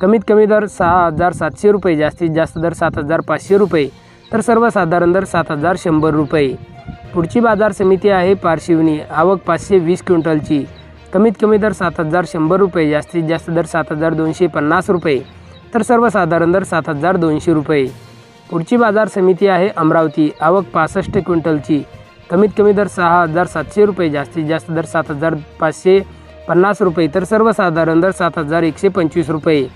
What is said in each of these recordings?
कमीत कमी दर सहा हजार सातशे रुपये जास्तीत जास्त दर सात हजार पाचशे रुपये तर सर्वसाधारण दर सात हजार शंभर रुपये. पुढची बाजार समिती आहे पारशिवनी आवक पाचशे वीस क्विंटलची. कमीत कमी दर सात हजार शंभर रुपये जास्तीत जास्त दर सात हजार दोनशे पन्नास रुपये तर सर्वसाधारण दर सात हजार दोनशे रुपये. पुढची बाजार समिती आहे अमरावती आवक पासष्ट क्विंटलची. कमीत कमी दर सहा हजार सातशे रुपये जास्तीत जास्त दर सात हजार पाचशे पन्नास रुपये तर सर्वसाधारण दर सात हजार एकशे पंचवीस रुपये.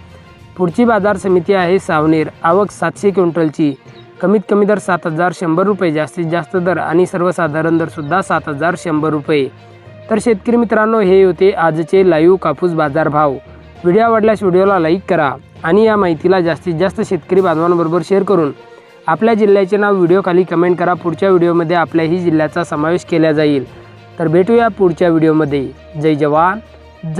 पुढची बाजार समिती आहे सावनेर. आवक सातशे क्विंटलची. कमीत कमी दर सात हजार शंभर रुपये जास्तीत जास्त दर आणि सर्वसाधारण दरसुद्धा सात हजार शंभर रुपये. तर शेतकरी मित्रांनो हे होते आजचे लाईव्ह कापूस बाजार भाव व्हिडिओ आवडल्यास व्हिडिओला लाईक करा आणि या माहितीला जास्तीत जास्त शेतकरी बांधवांबरोबर शेअर करून आपल्या जिल्ह्याचे नाव व्हिडिओखाली कमेंट करा. पुढच्या व्हिडिओमध्ये आपल्याही जिल्ह्याचा समावेश केला जाईल. तर भेटूया पुढच्या व्हिडिओमध्ये. जय जवान.